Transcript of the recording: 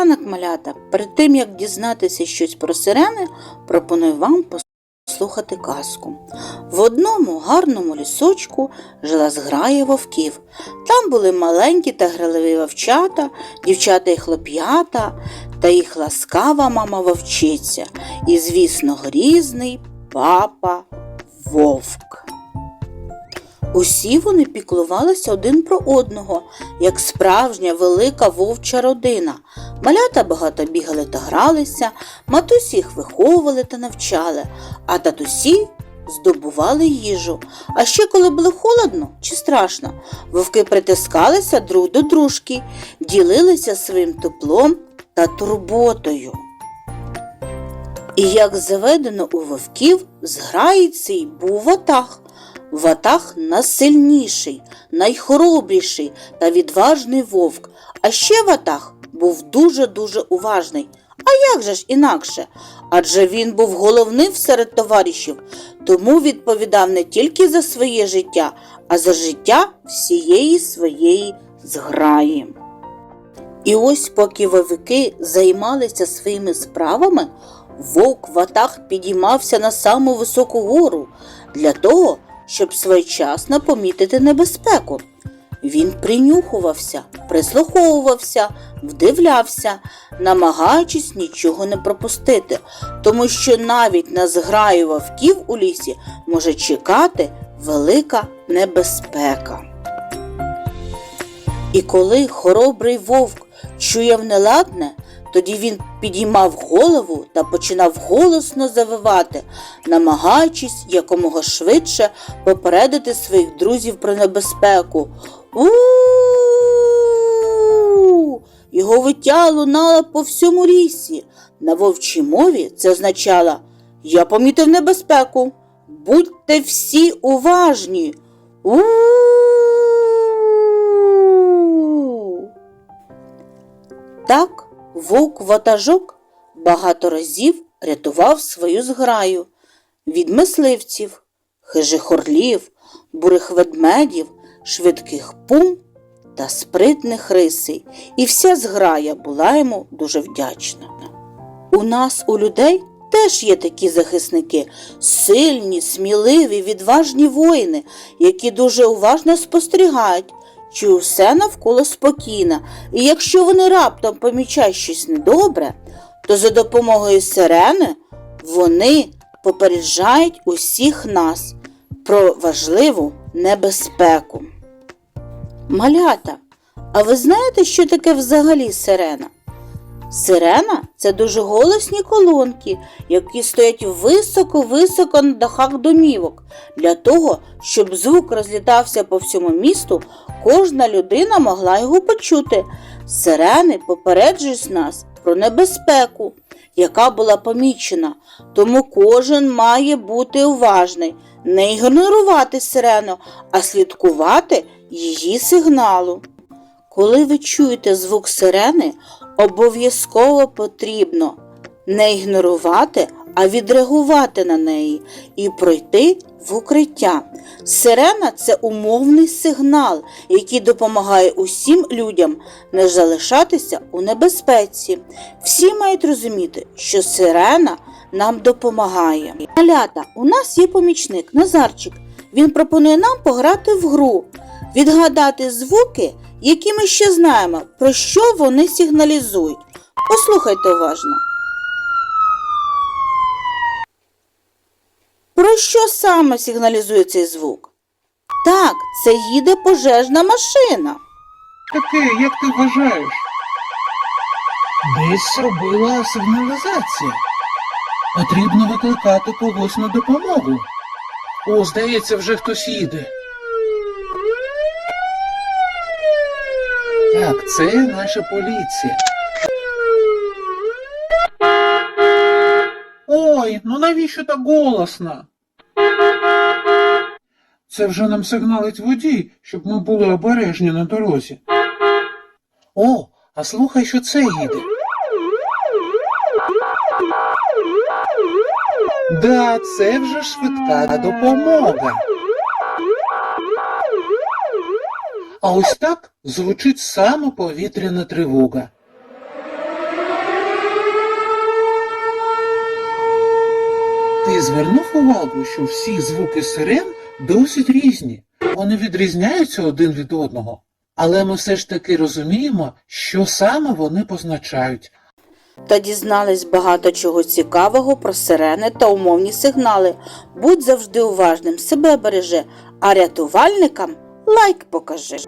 Ранок, малята, перед тим як дізнатися щось про сирени, пропоную вам послухати казку. В одному гарному лісочку жила зграя вовків. Там були маленькі та граливі вовчата, дівчата і хлоп'ята, та їх ласкава мама вовчиця, і, звісно, грізний папа вовк. Усі вони піклувалися один про одного, як справжня велика вовча родина. Малята багато бігали та гралися, матусі їх виховували та навчали, а татусі здобували їжу. А ще коли було холодно чи страшно, вовки притискалися друг до дружки, ділилися своїм теплом та турботою. І як заведено у вовків, зграїться був ватаг. Ватаг найсильніший, найхоробріший та відважний вовк. А ще ватаг був дуже-дуже уважний. А як же ж інакше? Адже він був головним серед товаришів, тому відповідав не тільки за своє життя, а за життя всієї своєї зграї. І ось поки вовки займалися своїми справами, вовк ватаг підіймався на саму високу гору для того, щоб своєчасно помітити небезпеку. Він принюхувався, прислуховувався, вдивлявся, намагаючись нічого не пропустити, тому що навіть на зграю вовків у лісі може чекати велика небезпека. І коли хоробрий вовк чує неладне, тоді він підіймав голову та починав голосно завивати, намагаючись якомога швидше попередити своїх друзів про небезпеку. У його виття лунало по всьому лісі. На вовчій мові це означало Я помітив небезпеку. Будьте всі уважні. У Так вовк ватажок багато разів рятував свою зграю від мисливців, хижих орлів, бурих ведмедів, швидких пум та спритних рисей, і вся зграя була йому дуже вдячна. У нас, у людей, теж є такі захисники, сильні, сміливі, відважні воїни, які дуже уважно спостерігають, чи усе навколо спокійно, і якщо вони раптом помічають щось недобре, то за допомогою сирени вони попереджають усіх нас про важливу небезпеку. Малята, а ви знаєте, що таке взагалі сирена? Сирена це дуже голосні колонки, які стоять високо-високо на дахах домівок. Для того, щоб звук розлітався по всьому місту, кожна людина могла його почути. Сирени попереджують нас про небезпеку, яка була помічена, тому кожен має бути уважний, не ігнорувати сирену, а слідкувати її сигналу. Коли ви чуєте звук сирени, обов'язково потрібно не ігнорувати, а відреагувати на неї і пройти в укриття. Сирена це умовний сигнал, який допомагає усім людям не залишатися у небезпеці. Всі мають розуміти, що сирена нам допомагає. Малята, у нас є помічник Назарчик. Він пропонує нам пограти в гру, відгадати звуки, які ми ще знаємо, про що вони сигналізують. Послухайте уважно. Про що саме сигналізує цей звук? Так, це їде пожежна машина. Таке, як ти вважаєш? Десь зробила сигналізація. Потрібно викликати когось на допомогу. О, здається, вже хтось їде. Так, це наша поліція. Ой, ну навіщо так голосно? Це вже нам сигналить водій, щоб ми були обережні на дорозі. О, а слухай, що це їде. Да, це вже швидка допомога. А ось так звучить саме повітряна тривога. Ти звернув увагу, що всі звуки сирен досить різні. Вони відрізняються один від одного. Але ми все ж таки розуміємо, що саме вони позначають. Та дізнались багато чого цікавого про сирени та умовні сигнали. Будь завжди уважним, себе бережи, а рятувальникам лайк покажи.